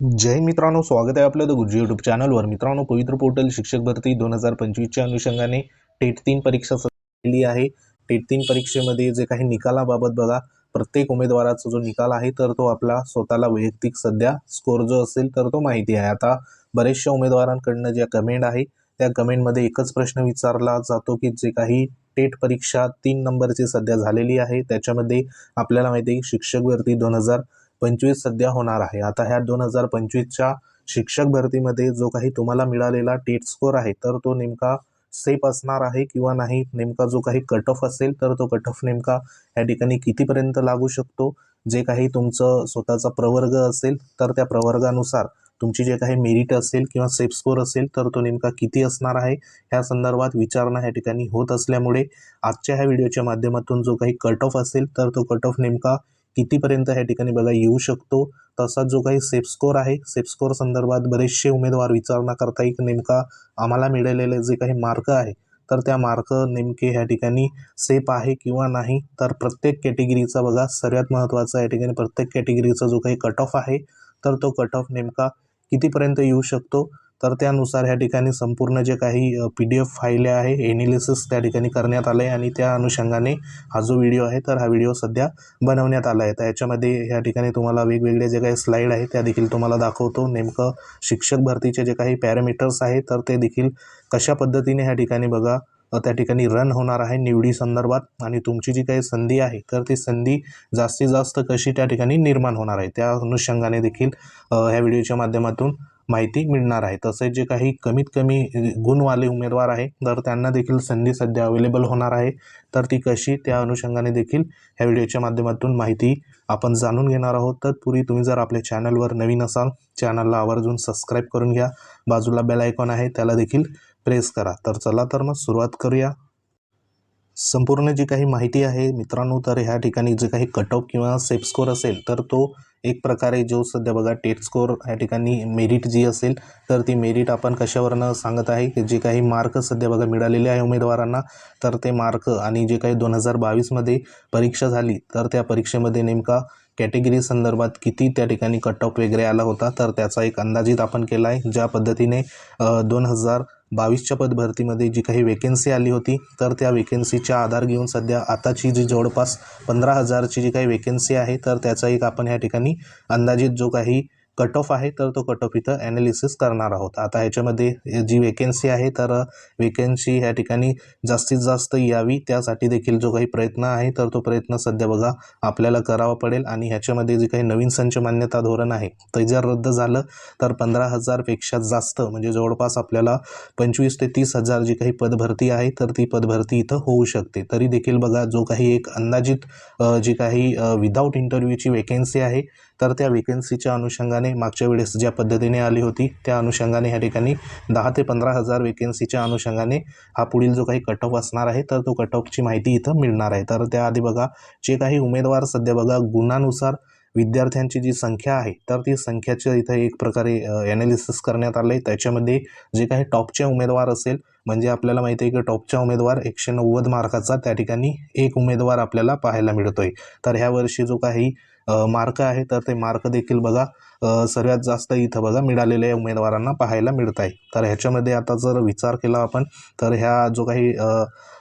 जय मित्रांनो स्वागत आहे आपलं द गुरुजी यूट्यूब चॅनलवर मित्रांनो पवित्र पोर्टल शिक्षक भरती दोन हजार पंचवीसच्या अनुषंगाने टेट तीन परीक्षा झालेली आहे. टेट तीन परीक्षेमध्ये जे काही निकालाबाबत बघा प्रत्येक उमेदवाराचा जो निकाल आहे तर तो आपला स्वतःला वैयक्तिक सध्या स्कोर जो असेल तर तो माहिती आहे. आता बरेचशा उमेदवारांकडनं ज्या कमेंट आहे त्या कमेंटमध्ये एकच प्रश्न विचारला जातो की जे काही टेट परीक्षा तीन नंबरची सध्या झालेली आहे त्याच्यामध्ये आपल्याला माहिती आहे की शिक्षक भरती दोन हजार पंचवीस सध्या होणार आहे. आता ह्या दोन हजार पंचवीसच्या शिक्षक भरतीमध्ये जो काही तुम्हाला मिळालेला टेट स्कोर आहे तर तो नेमका सेफ असणार आहे किंवा नाही? नेमका जो काही कट ऑफ असेल तर तो कट ऑफ नेमका या ठिकाणी कितीपर्यंत लागू शकतो? जे काही तुमचं स्वतःचा प्रवर्ग असेल तर त्या प्रवर्गानुसार तुमची जे काही मेरिट असेल किंवा सेफ स्कोर असेल तर तो नेमका किती असणार आहे? ह्या संदर्भात विचारणा ह्या ठिकाणी होत असल्यामुळे आजच्या ह्या व्हिडिओच्या माध्यमातून जो काही कट ऑफ असेल तर तो कट ऑफ नेमका कितीपर्यंत ह्या ठिकाणी बघा येऊ शकतो. तसा जो काही सेफ स्कोर आहे सेफ स्कोर संदर्भात बरेचसे उमेदवार विचारणा करता येईल नेमका आम्हाला मिळालेले जे काही मार्क आहे तर त्या मार्क नेमके ह्या ठिकाणी सेफ आहे किंवा नाही? तर प्रत्येक कॅटेगरीचा बघा सर्वात महत्त्वाचा या ठिकाणी प्रत्येक कॅटेगरीचा जो काही कट ऑफ आहे तर तो कट ऑफ नेमका कितीपर्यंत येऊ शकतो? तर त्यानुसार ह्या ठिकाणी संपूर्ण जे काही पी डी एफ फाईले आहे एनालिसिस त्या ठिकाणी करण्यात आलं आहे आणि त्या अनुषंगाने हा जो व्हिडिओ आहे तर हा व्हिडिओ सध्या बनवण्यात आला आहे तर याच्यामध्ये ह्या ठिकाणी तुम्हाला वेगवेगळे जे काही स्लाईड आहे त्या देखील तुम्हाला दाखवतो. नेमकं शिक्षक भरतीचे जे काही पॅरामीटर्स आहे तर ते देखील कशा पद्धतीने ह्या ठिकाणी बघा त्या ठिकाणी रन होणार आहे निवडी संदर्भात आणि तुमची जी काही संधी आहे तर ती संधी जास्तीत जास्त कशी त्या ठिकाणी निर्माण होणार आहे त्या अनुषंगाने देखील ह्या व्हिडिओच्या माध्यमातून माहिती मिळणार आहे. तसेच जे काही कमीत कमी गुणवाले उमेदवार आहे तर त्यांना देखील संधी सध्या अवेलेबल होणार आहे. तर ती कशी त्या अनुषंगाने देखील ह्या व्हिडिओच्या माध्यमातून माहिती आपण जाणून घेणार आहोत. तर पूर्वी तुम्ही जर आपल्या चॅनलवर नवीन असाल चॅनलला आवर्जून सबस्क्राईब करून घ्या. बाजूला बेल आयकॉन आहे त्याला देखील प्रेस करा. तर चला तर मग सुरुवात करूया. संपूर्ण जी काही माहिती आहे मित्रांनो तर ह्या ठिकाणी जे काही कट ऑफ किंवा सेफ स्कोर असेल तर तो एक प्रकारे जो सध्या बघा टेट स्कोर या ठिकाणी मेरिट जी असेल तर ती मेरिट आपण कशावरनं सांगत आहे? की जे काही मार्क सध्या बघा मिळालेले आहे उमेदवारांना तर ते मार्क आणि जे काही दोन हजार बावीसमध्ये परीक्षा झाली तर त्या परीक्षेमध्ये नेमका कॅटेगरी संदर्भात किती त्या ठिकाणी कट ऑफ वगैरे आला होता? तर त्याचा एक अंदाजित आपण केला आहे ज्या पद्धतीने दोन हजार बावीसच्या पदभरतीमध्ये जी काही वेकेन्सी आली होती तर त्या वेकेन्सीच्या आधार घेऊन सध्या आताची जी जवळपास पंधरा हजारची जी काही वेकेन्सी आहे तर त्याचा एक आपण ह्या ठिकाणी अंदाजित जो काही कट ऑफ आहे तर तो कट ऑफ इथं ॲनालिसिस करणार आहोत. आता ह्याच्यामध्ये जी वेकेन्सी आहे तर वेकेन्सी ह्या ठिकाणी जास्तीत जास्त यावी. त्यासाठी देखील जो काही प्रयत्न आहे तर तो प्रयत्न सध्या बघा आपल्याला करावा पडेल. आणि ह्याच्यामध्ये जे काही नवीन संच मान्यता धोरण आहे ते जर रद्द झालं तर पंधरा हजारपेक्षा जास्त म्हणजे जवळपास आपल्याला पंचवीस ते तीस हजार जी काही पदभरती आहे तर ती पदभरती इथं होऊ शकते. तरी देखील बघा जो काही एक अंदाजित जी काही विदाऊट इंटरव्ह्यूची वेकेन्सी आहे तर त्या वेकेन्सीच्या अनुषंगाने मागच्या वेळेस ज्या पद्धतीने आली होती त्या अनुषंगाने ह्या ठिकाणी दहा ते पंधरा हजार वेकेन्सीच्या अनुषंगाने हा पुढील जो काही कट ऑफ असणार आहे तर तो कट ऑफची माहिती इथं मिळणार आहे. तर त्याआधी बघा जे काही उमेदवार सध्या बघा गुणानुसार विद्यार्थ्यांची जी संख्या आहे तर ती संख्याचं इथं एक प्रकारे ॲनालिसिस करण्यात आलं आहे त्याच्यामध्ये जे काही टॉपचे उमेदवार असेल म्हणजे आपल्याला माहिती आहे की टॉपच्या उमेदवार एकशे नव्वद मार्काचा त्या ठिकाणी एक उमेदवार आपल्याला पाहायला मिळतो आहे तर ह्या वर्षी जो काही मार्क आहे तर ते मार्क देखील बघा. सर्वात जास्त इथं बघा मिळालेल्या उमेदवारांना पाहायला मिळत आहे तर ह्याच्यामध्ये आता जर विचार केला आपण तर ह्या जो काही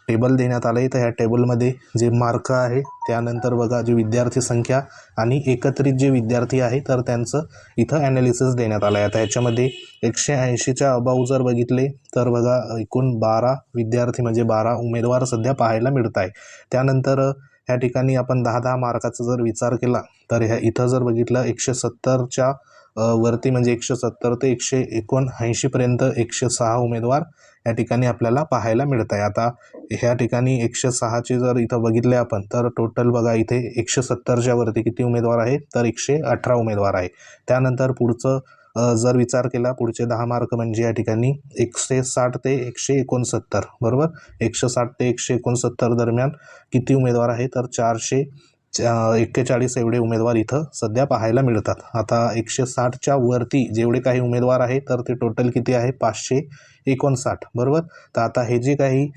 टेबल देण्यात आलं आहे तर ह्या टेबलमध्ये जे मार्क आहे त्यानंतर बघा जी विद्यार्थी संख्या आणि एकत्रित जे विद्यार्थी आहे तर त्यांचं इथं ॲनालिसिस देण्यात आलं आहे आता ह्याच्यामध्ये एकशे ऐंशीच्या अबाऊ जर बघितले तर बघा एकूण बारा विद्यार्थी म्हणजे बारा उमेदवार सध्या पाहायला मिळत आहे त्यानंतर ह्या ठिकाणी आपण दहा दहा मार्काचा जर विचार केला तर ह्या इथं जर बघितलं एकशे सत्तरच्या वरती म्हणजे एकशे सत्तर ते एकशे एकोणऐंशीपर्यंत एकशे सहा उमेदवार या ठिकाणी आपल्याला पाहायला मिळत आहे आता ह्या ठिकाणी एकशे सहाचे जर इथं बघितले आपण तर टोटल बघा इथे एकशे सत्तरच्या वरती किती उमेदवार आहे तर एकशे अठरा उमेदवार आहे. त्यानंतर पुढचं जर विचार केला पुढचे दहा मार्क म्हणजे या ठिकाणी एकशे साठ ते एकशे एकोणसत्तर बरोबर? एकशे साठ ते एकशे एकोणसत्तर दरम्यान किती उमेदवार आहे तर चारशे एक्केचाळीस एवढे उमेदवार इथं सध्या पाहायला मिळतात. आता एकशे साठच्या वरती जेवढे काही उमेदवार आहे तर ते टोटल किती आहे? पाचशे एकोणसाठ. बरोबर? तर आता हे जे काही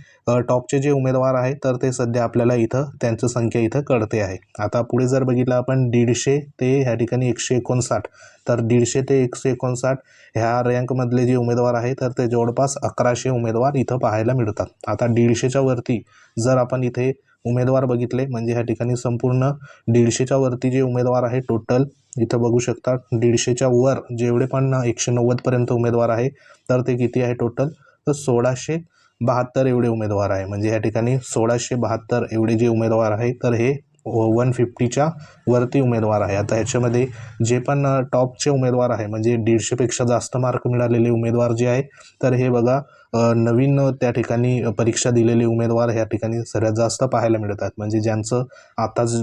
टॉपचे जे उमेदवार आहे तर ते सध्या आपल्याला इथं त्यांची संख्या इथं कळते आहे. आता पुढे जर बघितलं आपण दीडशे ते ह्या ठिकाणी एकशे एकोणसाठ. तर दीडशे ते एकशे एकोणसाठ ह्या रँकमधले जे उमेदवार आहे तर ते जवळपास अकराशे उमेदवार इथं पाहायला मिळतात. आता दीडशेच्या वरती जर आपण इथे उमेदवार बघितले. म्हणजे ह्या ठिकाणी संपूर्ण दीडशेच्या वरती जे उमेदवार आहे टोटल इथं बघू शकता दीडशेच्या वर जेवढे पण एकशे नव्वदपर्यंत उमेदवार आहे तर ते किती आहे टोटल तर सोळाशे बहात्तर एवढे उमेदवार आहे. म्हणजे ह्या ठिकाणी सोळाशे बहात्तर एवढे जे उमेदवार आहे तर हे वन फिफ्टीच्या वरती उमेदवार आहे. आता ह्याच्यामध्ये जे पण टॉपचे उमेदवार आहे म्हणजे दीडशेपेक्षा जास्त मार्क मिळालेले उमेदवार जे आहे तर हे बघा नवीन त्या ठिकाणी परीक्षा दिलेले उमेदवार ह्या ठिकाणी सर्वात जास्त पाहायला मिळत आहेत म्हणजे ज्यांचं आताच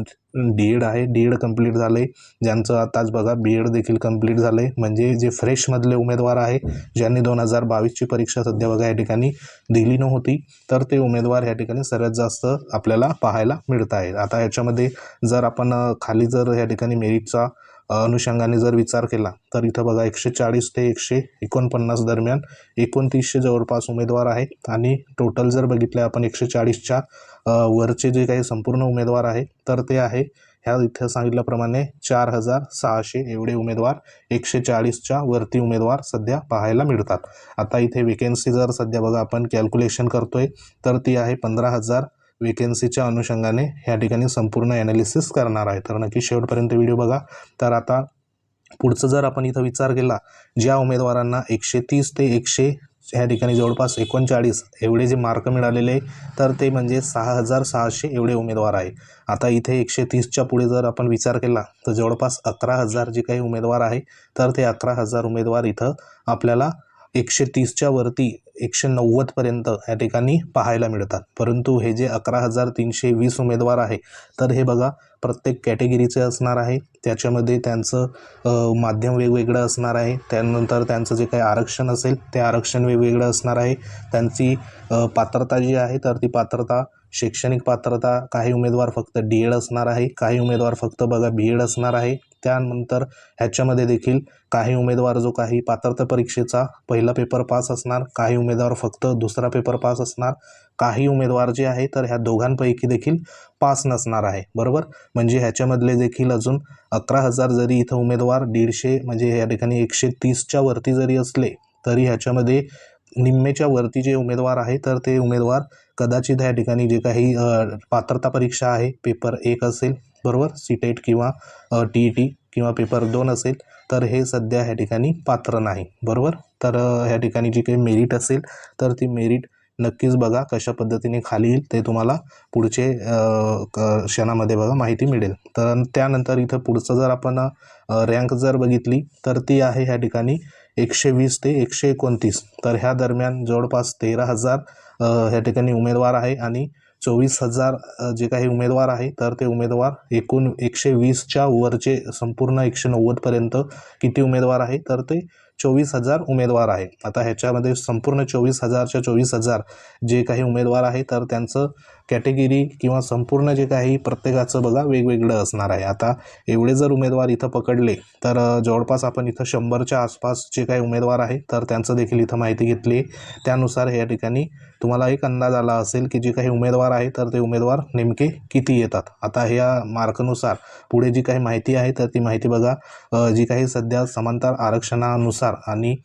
डी एड आहे डी एड कंप्लीट झालं आहे ज्यांचं आताच बघा बी एड देखील कंप्लीट झालं आहे म्हणजे जे फ्रेशमधले उमेदवार आहे ज्यांनी दोन हजार बावीसची परीक्षा सध्या बघा या ठिकाणी दिली नव्हती तर ते उमेदवार ह्या ठिकाणी सर्वात जास्त आपल्याला पाहायला मिळत आहेत आता ह्याच्यामध्ये जर आपण खाली जर ह्या ठिकाणी मेरिटचा अनुषंगाने जर विचार केला तर इथं बघा एकशे चाळीस ते एकशे एकोणपन्नास दरम्यान एकोणतीसशे जवळपास उमेदवार आहेत. आणि टोटल जर बघितलं आपण एकशे चाळीसच्या वरचे जे काही संपूर्ण उमेदवार आहे तर ते आहे ह्या इथं सांगितल्याप्रमाणे चार हजार सहाशे एवढे उमेदवार एकशे चाळीसच्या वरती उमेदवार सध्या पाहायला मिळतात. आता इथे वेकेन्सी जर सध्या बघा आपण कॅल्क्युलेशन करतोय तर ती आहे पंधरा हजार वेकेन्सीच्या अनुषंगाने ह्या ठिकाणी संपूर्ण ॲनालिसिस करणार आहे. तर नक्की शेवटपर्यंत व्हिडिओ बघा. तर आता पुढचं जर आपण इथं विचार केला ज्या उमेदवारांना एकशे तीस ते एकशे ह्या ठिकाणी जवळपास एकोणचाळीस एवढे जे मार्क मिळालेले तर ते म्हणजे सहा हजार सहाशे एवढे उमेदवार आहे. आता इथे एकशे तीसच्या पुढे जर आपण विचार केला तर जवळपास अकरा हजार जे काही उमेदवार आहे तर ते अकरा हजार उमेदवार इथं आपल्याला एकशे तीसच्या वरती एकशे नव्वदपर्यंत या ठिकाणी पाहायला मिळतात. परंतु हे जे अकरा हजार तीनशे वीस उमेदवार आहे तर हे बघा प्रत्येक कॅटेगरीचे असणार आहे. त्याच्यामध्ये त्यांचं माध्यम वेगवेगळं असणार आहे. त्यानंतर त्यांचं जे काही आरक्षण असेल ते आरक्षण वेगवेगळं असणार आहे. त्यांची पात्रता जी आहे तर ती पात्रता शैक्षणिक पात्रता काही उमेदवार फक्त डी एड असणार आहे. काही उमेदवार फक्त बघा बी एड असणार आहे. त्यानंतर ह्याच्यामध्ये देखील काही उमेदवार जो काही पात्रता परीक्षेचा पहिला पेपर पास असणार काही उमेदवार फक्त दुसरा पेपर पास असणार काही उमेदवार जे आहे तर ह्या दोघांपैकी देखील पास नसणार आहे. बरोबर? म्हणजे ह्याच्यामधले देखील अजून अकरा हजार जरी इथं उमेदवार दीडशे म्हणजे या ठिकाणी एकशे तीसच्या वरती जरी असले तरी ह्याच्यामध्ये निम्मेच्या वरती जे उमेदवार आहे तर ते उमेदवार कदाचित ह्या ठिकाणी जे काही पात्रता परीक्षा आहे पेपर एक असेल बरोबर सी टेट किंवा टी ई टी किंवा पेपर दोन असेल तर हे सध्या ह्या ठिकाणी पात्र नाही. बरोबर? तर ह्या ठिकाणी जी काही मेरिट असेल तर ती मेरिट नक्कीच बघा कशा पद्धतीने खाली येईल ते तुम्हाला पुढचे क- क्षणामध्ये बघा माहिती मिळेल. तर त्यानंतर इथं पुढचं जर आपण रँक जर बघितली तर ती आहे ह्या ठिकाणी एकशे वीस ते एकशे एकोणतीस. तर ह्या दरम्यान जवळपास तेरा हजार ह्या ठिकाणी उमेदवार आहे आणि चोवीस हजार जे काही उमेदवार आहे तर ते उमेदवार एकूण एकशे वीसच्या वरचे संपूर्ण एकशे नव्वदपर्यंत किती उमेदवार आहे तर ते चोवीस हजार उमेदवार आहे आता ह्याच्यामध्ये संपूर्ण चोवीस हजारच्या चोवीस हजार जे काही उमेदवार आहे तर त्यांचं कॅटेगरी किंवा संपूर्ण जे काही प्रत्येकाचं बघा वेगवेगळं असणार आहे. आता एवढे जर उमेदवार इथं पकडले तर जवळपास आपण इथं शंभरच्या आसपास जे काही उमेदवार आहे तर त्यांचं देखील इथं माहिती घेतली आहे. त्यानुसार या ठिकाणी तुम्हाला एक अंदाज आला असेल की जे काही उमेदवार आहे तर ते उमेदवार नेमके किती येतात. आता ह्या मार्कनुसार पुढे जी काही माहिती आहे तर ती माहिती बघा जी काही सध्या समांतर आरक्षणानुसार आणि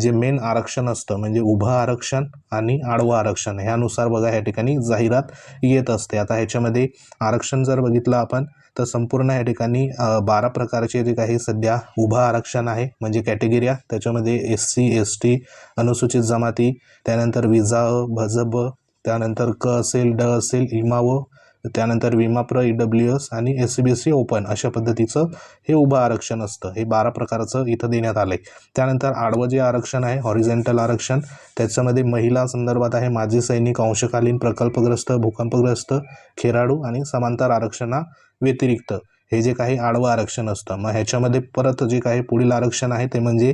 जे मेन आरक्षण असतं म्हणजे उभं आरक्षण आणि आडवं आरक्षण ह्यानुसार बघा या ठिकाणी जाहिरात येत असते. आता ह्याच्यामध्ये आरक्षण जर बघितलं आपण तर संपूर्ण या ठिकाणी बारा प्रकारचे जे काही सध्या उभं आरक्षण आहे म्हणजे कॅटेगिऱ्या त्याच्यामध्ये एस सी एस टी अनुसूचित जमाती त्यानंतर विजा अ भजब त्यानंतर क असेल ड असेल इमा व त्यानंतर विमाप्र ई डब्ल्यू एस आणि S C B C open अशा पद्धतीचं हे उभं आरक्षण असतं. हे बारा प्रकारचं इथं देण्यात आलं आहे त्यानंतर आडवं जे आरक्षण आहे हॉरिझेंटल आरक्षण त्याच्यामध्ये महिला संदर्भात आहे माजी सैनिक अंशकालीन प्रकल्पग्रस्त भूकंपग्रस्त खेळाडू आणि समांतर आरक्षणा व्यतिरिक्त. हे जे काही आडवं आरक्षण असतं मग ह्याच्यामध्ये परत जे काही पुढील आरक्षण आहे ते म्हणजे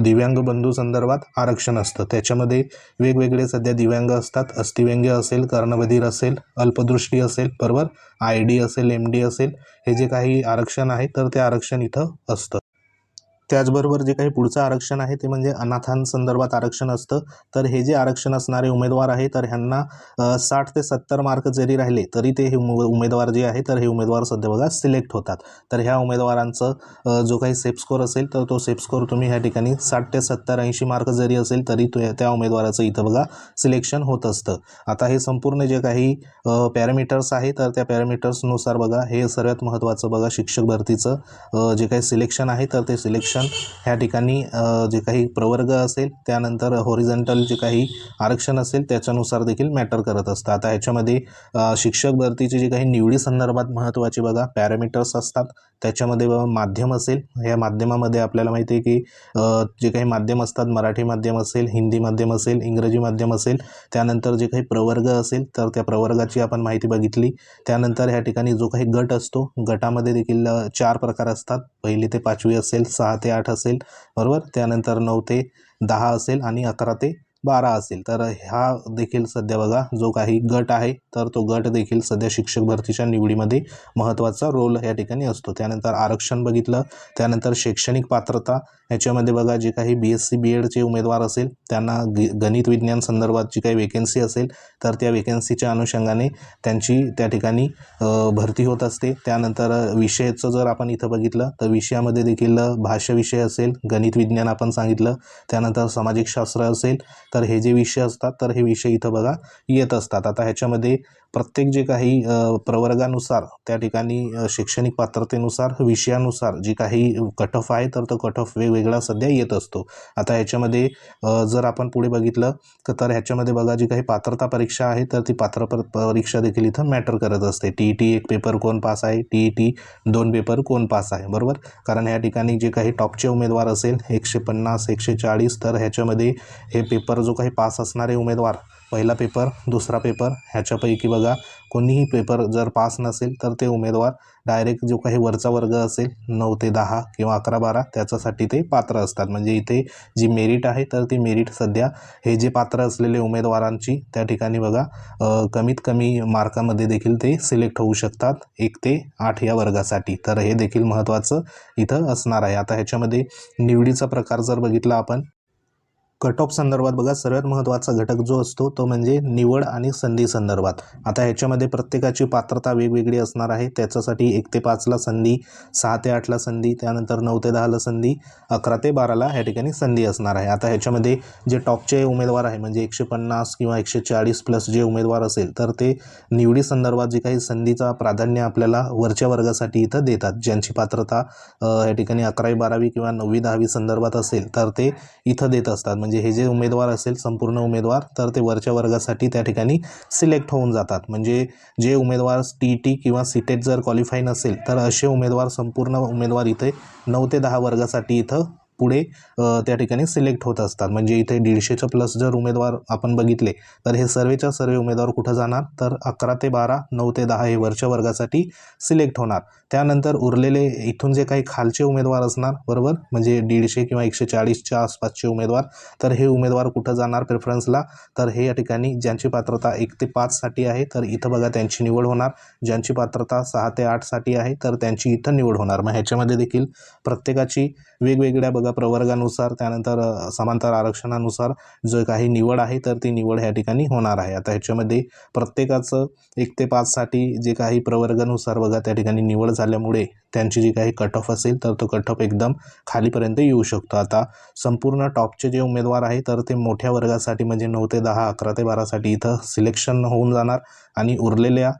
दिव्यांग बंधू संदर्भात आरक्षण असतं. त्याच्यामध्ये वेगवेगळे सध्या दिव्यांग असतात. अस्थिव्यंग्य असेल कर्णबधीर असेल अल्पदृष्टी असेल बरोबर? आय डी असेल एम डी असेल हे जे काही आरक्षण आहे तर ते आरक्षण इथं असतं. त्याचबरोबर जे काही पुढचं आरक्षण आहे ते म्हणजे अनाथांसंदर्भात आरक्षण असतं. तर हे जे आरक्षण असणारे उमेदवार आहे तर ह्यांना साठ ते सत्तर मार्क जरी राहिले तरी ते हे उमेदवार जे आहे तर हे उमेदवार सध्या बघा सिलेक्ट होतात. तर ह्या उमेदवारांचं जो काही सेफ स्कोर असेल तर तो सेफ स्कोर तुम्ही ह्या ठिकाणी साठ ते सत्तर ऐंशी मार्क जरी असेल तरी तो त्या उमेदवाराचं इथं बघा सिलेक्शन होत असतं. आता हे संपूर्ण जे काही पॅरामीटर्स आहे तर त्या पॅरामीटर्सनुसार बघा हे सर्वात महत्त्वाचं बघा शिक्षक भरतीचं जे काही सिलेक्शन आहे तर ते सिलेक्शन ह्या ठिकाणी जे काही प्रवर्ग असेल त्यानंतर होरिझेंटल जे काही आरक्षण असेल त्याच्यानुसार देखील मॅटर करत असतं आता ह्याच्यामध्ये शिक्षक भरतीची जी काही निवडी संदर्भात महत्त्वाची बघा पॅरामीटर्स असतात. त्याच्यामध्ये बघा माध्यम असेल. या माध्यमामध्ये आपल्याला माहिती आहे की जे काही माध्यम असतात मराठी माध्यम असेल हिंदी माध्यम असेल इंग्रजी माध्यम असेल त्यानंतर जे काही प्रवर्ग असेल तर त्या प्रवर्गाची आपण माहिती बघितली. त्यानंतर ह्या ठिकाणी जो काही गट असतो गटामध्ये देखील चार प्रकार असतात. पहिली ते पाचवी असेल सहा ते आठ असेल बरोबर? त्यानंतर नऊ ते दहा असेल आणि अकरा ते बारा असेल. तर ह्या देखील सध्या बघा जो काही गट आहे तर तो गट देखील सध्या शिक्षक भरतीच्या निवडीमध्ये महत्त्वाचा रोल या ठिकाणी असतो. त्यानंतर आरक्षण बघितलं त्यानंतर शैक्षणिक पात्रता ह्याच्यामध्ये बघा जे काही बी एस सी बी एडचे उमेदवार असेल त्यांना ग गणित विज्ञान संदर्भात जी काही वेकेन्सी असेल तर त्या वेकेन्सीच्या अनुषंगाने त्यांची त्या ठिकाणी भरती होत असते. त्यानंतर विषयाचं जर आपण इथं बघितलं तर विषयामध्ये देखील भाषा विषय असेल गणित विज्ञान आपण सांगितलं त्यानंतर सामाजिक शास्त्र असेल तर हे जे विषय असतात तर हे विषय इथं बघा येत असतात. आता ह्याच्यामध्ये प्रत्येक जे काही प्रवर्गानुसार त्या ठिकाणी शैक्षणिक पात्रतेनुसार विषयानुसार जी काही कट ऑफ आहे तर तो कट ऑफ वेगवेगळा सध्या येत असतो. आता ह्याच्यामध्ये जर आपण पुढे बघितलं तर ह्याच्यामध्ये बघा जी काही पात्रता परीक्षा आहे तर ती पात्र पर- परीक्षा देखील इथं मॅटर करत असते. टी ई टी एक पेपर कोण पास आहे? टी ई टी दोन पेपर कोण पास आहे? बरोबर? कारण ह्या ठिकाणी जे काही टॉपचे उमेदवार असेल एकशे पन्नास एकशे चाळीस तर ह्याच्यामध्ये हे पेपर जो काही पास असणारे उमेदवार पहिला पेपर दुसरा पेपर ह्याच्यापैकी बघा. कोणीही पेपर जर पास नसेल तर ते उमेदवार डायरेक्ट जो काही वरचा वर्ग असेल नऊ ते दहा किंवा अकरा बारा त्याच्यासाठी ते पात्र असतात. म्हणजे इथे जी मेरिट आहे तर ती मेरिट सध्या हे जे पात्र असलेले उमेदवारांची त्या ठिकाणी बघा कमीत कमी मार्कामध्ये देखील ते सिलेक्ट होऊ शकतात एक ते आठ या वर्गासाठी. तर हे देखील महत्त्वाचं इथं असणार आहे. आता ह्याच्यामध्ये निवडीचा प्रकार जर बघितला आपण कट ऑफ संदर्भात बघा सर्वात महत्त्वाचा घटक जो असतो तो म्हणजे निवड आणि संधी संदर्भात. आता ह्याच्यामध्ये प्रत्येकाची पात्रता वेगवेगळी असणार आहे. त्याच्यासाठी एक ते पाचला संधी सहा ते आठला संधी त्यानंतर नऊ ते दहाला संधी अकरा ते बाराला ह्या ठिकाणी संधी असणार आहे. आता ह्याच्यामध्ये जे टॉपचे उमेदवार आहे म्हणजे एकशे पन्नास किंवा एकशे चाळीस प्लस जे उमेदवार असेल तर ते निवडी संदर्भात जे काही संधीचा प्राधान्य आपल्याला वरच्या वर्गासाठी इथं देतात. ज्यांची पात्रता या ठिकाणी अकरावी बारावी किंवा नववी दहावी संदर्भात असेल तर ते इथं देत असतात. म्हणजे म्हणजे हे जे उमेदवार असेल संपूर्ण उमेदवार तर ते वरच्या वर्गासाठी त्या ठिकाणी सिलेक्ट होऊन जातात. म्हणजे जे उमेदवार टी टी किंवा सीटेट जर क्वालिफाय नसेल तर असे उमेदवार संपूर्ण उमेदवार इथे नऊ ते दहा वर्गासाठी इथं पुढे त्या ठिकाणी सिलेक्ट होत असतात. म्हणजे इथे दीडशेच्या प्लस जर उमेदवार आपण बघितले तर हे सर्वेच्या सर्व उमेदवार कुठं जाणार? तर अकरा ते बारा नऊ ते दहा हे वरच्या वर्गासाठी सिलेक्ट होणार. त्यानंतर उरलेले इथून जे काही खालचे उमेदवार असणार बरोबर? म्हणजे दीडशे किंवा एकशे चाळीसच्या आसपासचे उमेदवार तर हे उमेदवार कुठं जाणार प्रेफरन्सला तर हे या ठिकाणी ज्यांची पात्रता एक ते पाचसाठी आहे तर इथं बघा त्यांची निवड होणार. ज्यांची पात्रता सहा ते आठसाठी आहे तर त्यांची इथं निवड होणार. मग ह्याच्यामध्ये देखील प्रत्येकाची वेगवेगळ्या बघा प्रवर्गानुसार त्यानंतर समांतर आरक्षणानुसार जो काही निवड आहे तर ती निवड ह्या ठिकाणी होणार आहे. आता ह्याच्यामध्ये प्रत्येकाचं एक ते पाचसाठी जे काही प्रवर्गानुसार बघा त्या ठिकाणी निवड झाल्यामुळे त्यांची जी काही कट ऑफ असेल तर तो कट ऑफ एकदम खालीपर्यंत येऊ शकतो. आता संपूर्ण टॉपचे जे उमेदवार आहे तर ते मोठ्या वर्गासाठी म्हणजे नऊ ते दहा अकरा ते बारासाठी इथं सिलेक्शन होऊन जाणार. आणि उरलेल्या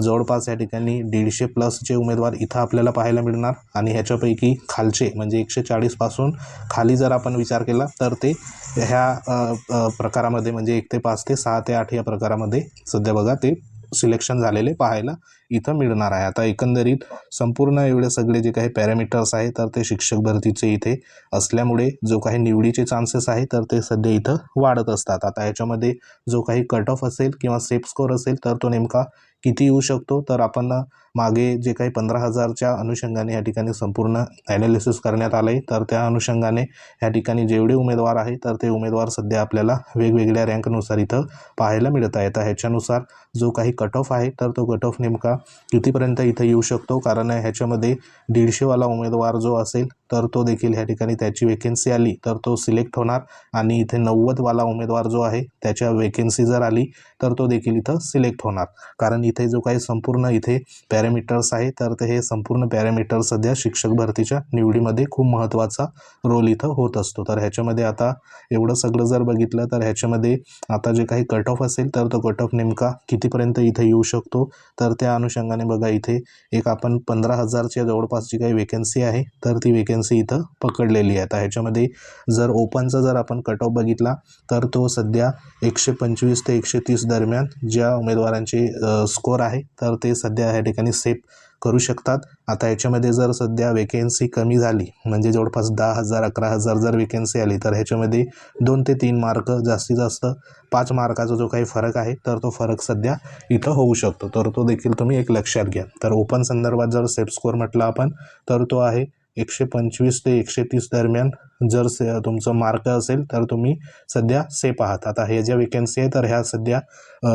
जवळपास या ठिकाणी दीडशे प्लसचे उमेदवार इथं आपल्याला पाहायला मिळणार आणि ह्याच्यापैकी खालचे म्हणजे एकशे चाळीसपासून खाली जर आपण विचार केला तर ते ह्या प्रकारामध्ये म्हणजे एक ते पाच ते सहा ते आठ या प्रकारामध्ये सध्या बघा ते सिलेक्शन झालेले पाहायला इथं मिळणार आहे. आता एकंदरीत संपूर्ण एवढे सगळे जे काही पॅरामीटर्स आहे तर ते शिक्षक भरतीचे इथे असल्यामुळे जो काही निवडीचे चान्सेस आहे तर ते सध्या इथं वाढत असतात. आता याच्यामध्ये जो काही कट ऑफ असेल किंवा सेफ स्कोर असेल तर तो नेमका किती येऊ शकतो? तर आपण मागे जे काही पंधरा हजारच्या अनुषंगाने या ठिकाणी संपूर्ण ॲनालिसिस करण्यात आलं आहे तर त्या अनुषंगाने या ठिकाणी जेवढे उमेदवार आहे तर ते उमेदवार सध्या आपल्याला वेगवेगळ्या रँकनुसार इथं पाहायला मिळत आहे तर ह्याच्यानुसार जो काही कट ऑफ आहे तर तो कट ऑफ नेमका कितीपर्यंत इथं येऊ शकतो? कारण ह्याच्यामध्ये दीडशेवाला उमेदवार जो असेल तर तो देखील ह्या ठिकाणी त्याची वेकेन्सी आली तर तो सिलेक्ट होणार. आणि इथे नव्वदवाला उमेदवार जो आहे त्याच्या वेकेन्सी जर आली तर तो देखील इथं सिलेक्ट होणार. कारण इथे जो काही संपूर्ण इथे पॅरामीटर्स आहे तर ते हे संपूर्ण पॅरामीटर सध्या शिक्षक भरतीच्या निवडीमध्ये खूप महत्त्वाचा रोल इथं होत असतो. तर ह्याच्यामध्ये आता एवढं सगळं जर बघितलं तर ह्याच्यामध्ये आता जे काही कट ऑफ असेल तर तो कट ऑफ नेमका कितीपर्यंत इथं येऊ शकतो? तर त्या अनुषंगाने बघा इथे एक आपण पंधरा हजारच्या जवळपास जी काही वेकन्सी आहे तर ती वेकन्सी इथं पकडलेली आहे. तर ह्याच्यामध्ये जर ओपनचा जर आपण कट ऑफ बघितला तर तो सध्या एकशे पंचवीस ते एकशे तीस दरम्यान ज्या उमेदवारांचे स्कोर आहे तर ते सध्या ह्या ठिकाणी सेफ करू शकतात. आता याच्यामध्ये जर सध्या वेकेन्सी कमी झाली म्हणजे जवळपास दहा हजार अकरा हजार जर वेकेन्सी आली तर ह्याच्यामध्ये दोन ते तीन मार्क जास्तीत जास्त पाच मार्काचा जो काही फरक आहे तर तो फरक सध्या इथं होऊ शकतो. तर तो देखील तुम्ही एक लक्षात घ्या. तर ओपन संदर्भात जर सेफ स्कोअर म्हटला आपण तर तो आहे एकशे पंचवीस ते एकशे तीस दरम्यान. जर से तुमचं मार्क असेल तर तुम्ही सध्या सेफ आहात. आता हे ज्या वेकेन्सी आहे तर ह्या सध्या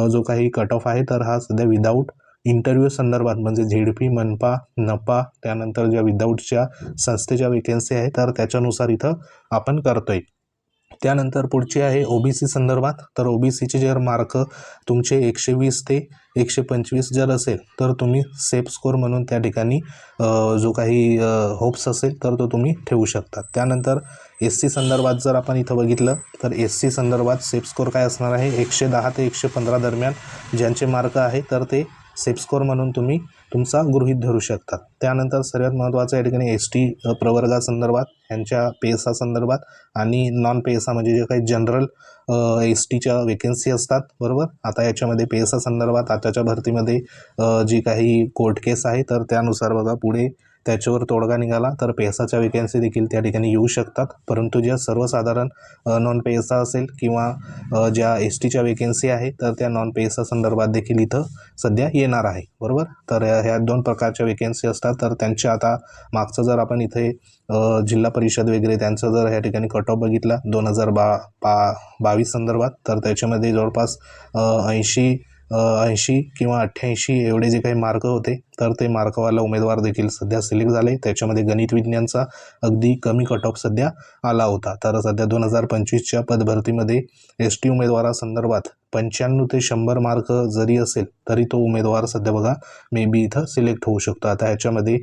जो काही कट ऑफ आहे तर हा सध्या विदाऊट इंटरव्ह्यू संदर्भात म्हणजे झेडपी मनपा नपा त्यानंतर ज्या विदाऊटच्या संस्थेच्या वेकेन्सी आहे तर त्याच्यानुसार इथं आपण करतोय. त्यानंतर पुढची आहे ओबीसी संदर्भात. तर ओबीसीचे जर मार्क तुमचे एकशे वीस ते एकशे पंचवीस जर असेल तर तुम्ही सेफ स्कोर म्हणून त्या ठिकाणी जो काही होप्स असेल तर तो तुम्ही ठेवू शकता. त्यानंतर एस सी संदर्भात जर आपण इथं बघितलं तर एस सी संदर्भात सेफ स्कोर काय असणार आहे? एकशे दहा ते एकशे पंधरा दरम्यान ज्यांचे मार्क आहे तर ते सेफ म्हणून तुम्ही तुमचा गृहीत धरू शकता त्यानंतर सर्वात महत्त्वाचं या ठिकाणी एस टी प्रवर्गासंदर्भात ह्यांच्या पेसा संदर्भात आणि नॉन पेसा म्हणजे जे काही जनरल एस टीच्या वेकेन्सी असतात बरोबर? आता याच्यामध्ये पेसा संदर्भात आताच्या भरतीमध्ये जी काही कोर्ट केस आहे तर त्यानुसार बघा पुढे त्याच्यावर तोडगा निघाला तर पेसाच्या वेकन्सी देखील त्या ठिकाणी येऊ शकतात. परंतु ज्या सर्वसाधारण नॉन पेसा असेल किंवा ज्या एस टीच्या वेकन्सी आहे तर त्या नॉन पेसा संदर्भात देखील इथं सध्या येणार आहे. बरोबर? तर ह्या दोन प्रकारच्या वेकन्सी असतात. तर त्यांच्या आता मागचं जर आपण इथे जिल्हा परिषद वगैरे त्यांचं जर ह्या ठिकाणी कट ऑफ बघितला दोन हजार बा बा बावीस संदर्भात तर त्याच्यामध्ये जवळपास ऐंशी ऐंशी किंवा अठ्ठ्याऐंशी एवढे जे काही मार्क होते तर ते मार्कवाला उमेदवार देखील सध्या सिलेक्ट झाले. त्याच्यामध्ये गणित विज्ञानचा अगदी कमी कट ऑफ सध्या आला होता. तर सध्या दोन हजार पंचवीसच्या पदभरतीमध्ये एस टी उमेदवारासंदर्भात पंच्याण्णव ते शंभर मार्क जरी असेल तरी तो उमेदवार सध्या बघा मे बी इथं सिलेक्ट होऊ शकतो. आता ह्याच्यामध्ये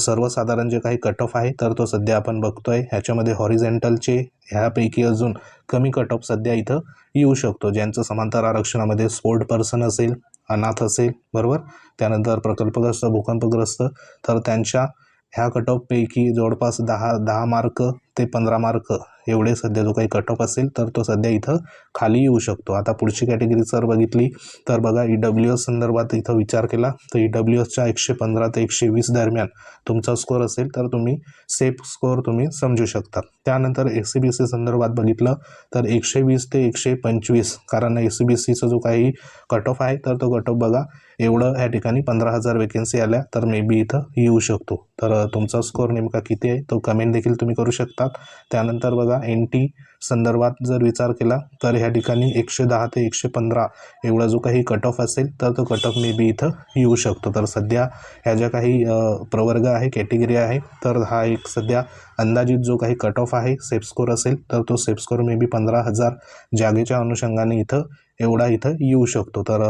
सर्वसाधारण जे काही कट ऑफ आहे तर तो सध्या आपण बघतोय. ह्याच्यामध्ये हॉरिझेंटलचे ह्यापैकी अजून कमी कट ऑफ सध्या इथं येऊ शकतो. ज्यांचं समांतर आरक्षणामध्ये स्पोर्ट पर्सन असेल अनाथ असेल बरोबर? त्यानंतर प्रकल्पग्रस्त भूकंपग्रस्त तर त्यांच्या ह्या कट ऑफपैकी जवळपास दहा दहा मार्क ते पंधरा मार्क एवढे सध्या जो काही कट ऑफ असेल तर तो सध्या इथं खाली येऊ शकतो. आता पुढची कॅटेगरी जर बघितली तर बघा ई डब्ल्यू एस संदर्भात इथं विचार केला तर ई डब्ल्यू एसच्या एकशे पंधरा ते एकशे वीस दरम्यान तुमचा स्कोअर असेल तर तुम्ही सेफ स्कोअर तुम्ही समजू शकता. त्यानंतर एस सी बी सी संदर्भात बघितलं तर एकशे वीस ते एकशे पंचवीस कारण एस सी बी सीचा जो काही कट ऑफ आहे तर तो कट ऑफ बघा एवढं या ठिकाणी पंधरा हजार वेकेन्सी आल्या तर मे बी इथं येऊ शकतो. तर तुमचा स्कोअर नेमका किती आहे तो कमेंट देखील तुम्ही करू शकता. असतात त्यानंतर बघा एन टी संदर्भात जर विचार केला तर ह्या ठिकाणी एकशे दहा ते एकशे पंधरा एवढा जो काही कट ऑफ असेल तर तो कट ऑफ मे बी इथं येऊ शकतो. तर सध्या ह्या ज्या काही प्रवर्ग आहे कॅटेगरी आहे तर हा एक सध्या अंदाजित जो काही कट ऑफ आहे सेफ स्कोर असेल तर तो सेफ स्कोर मे बी पंधरा हजार. जागेच्या अनुषंगाने इथं एवढा इथं येऊ शकतो. तर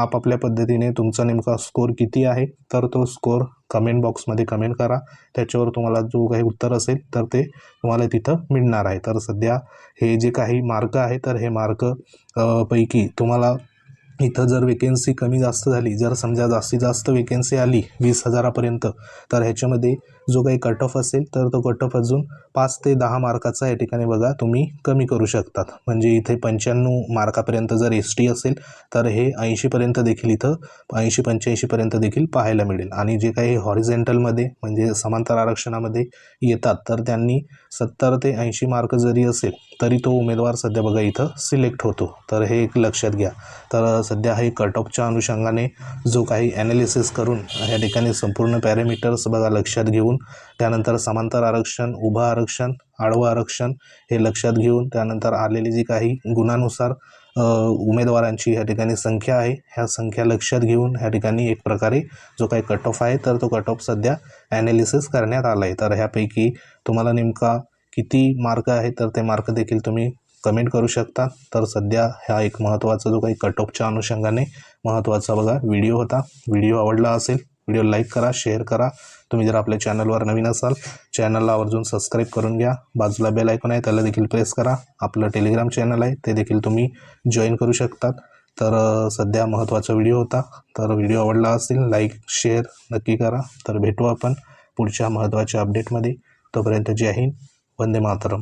आपापल्या पद्धतीने तुमचा नेमका स्कोर किती आहे? तर तो स्कोर कमेंट बॉक्समध्ये कमेंट करा. त्याच्यावर तुम्हाला जो काही उत्तर असेल तर ते तुम्हाला तिथं मिळणार आहे. तर सध्या हे जे काही मार्क आहे तर हे मार्क पैकी तुम्हाला इथं जर वेकेन्सी कमी जास्त झाली जर समजा जास्तीत जास्त वेकेन्सी आली वीस हजारापर्यंत तर ह्याच्यामध्ये जो काही कट ऑफ असेल तर तो कट ऑफ अजून पाच ते दहा मार्काचा या ठिकाणी बघा तुम्ही कमी करू शकतात. म्हणजे इथे पंच्याण्णव मार्कापर्यंत जर एस टी असेल तर हे ऐंशीपर्यंत देखील इथं ऐंशी पंच्याऐंशीपर्यंत देखील पाहायला मिळेल. आणि जे काही हॉरिझेंटलमध्ये म्हणजे समांतर आरक्षणामध्ये येतात तर त्यांनी सत्तर ते ऐंशी मार्क जरी असेल तरी तो उमेदवार सध्या बघा इथं सिलेक्ट होतो. तर हे एक लक्षात घ्या. तर सध्या हे कट ऑफच्या अनुषंगाने जो काही ॲनालिसिस करून या ठिकाणी संपूर्ण पॅरामीटर्स बघा लक्षात घेऊन त्यानंतर समांतर आरक्षण उभं आरक्षण आडवं आरक्षण हे लक्षात घेऊन त्यानंतर आलेली जी काही गुणानुसार उमेदवारांची या ठिकाणी संख्या आहे ह्या संख्या लक्षात घेऊन ह्या ठिकाणी एक प्रकारे जो काही कट ऑफ आहे तर तो कट ऑफ सध्या ॲनालिसिस करण्यात आला आहे तर ह्यापैकी तुम्हाला नेमका किती मार्क आहे तर ते मार्क देखील तुम्ही कमेंट करू शकता. तर सध्या हा एक महत्त्वाचा जो काही कट ऑफच्या अनुषंगाने महत्त्वाचा बघा व्हिडिओ होता. व्हिडिओ आवडला असेल व्हिडिओ लाईक करा शेअर करा. तुम्ही जर आपल्या चॅनलवर नवीन असाल चॅनलला आवर्जून सबस्क्राईब करून घ्या. बाजूला बेल ऐकून आहे त्याला देखील प्रेस करा. आपलं टेलिग्राम चॅनल आहे ते देखील तुम्ही जॉईन करू शकतात. तर सध्या महत्त्वाचा व्हिडिओ होता. तर व्हिडिओ आवडला असेल लाईक शेअर नक्की करा. तर भेटू आपण पुढच्या महत्त्वाच्या अपडेटमध्ये तोपर्यंत जय हिंद वंदे मातरम.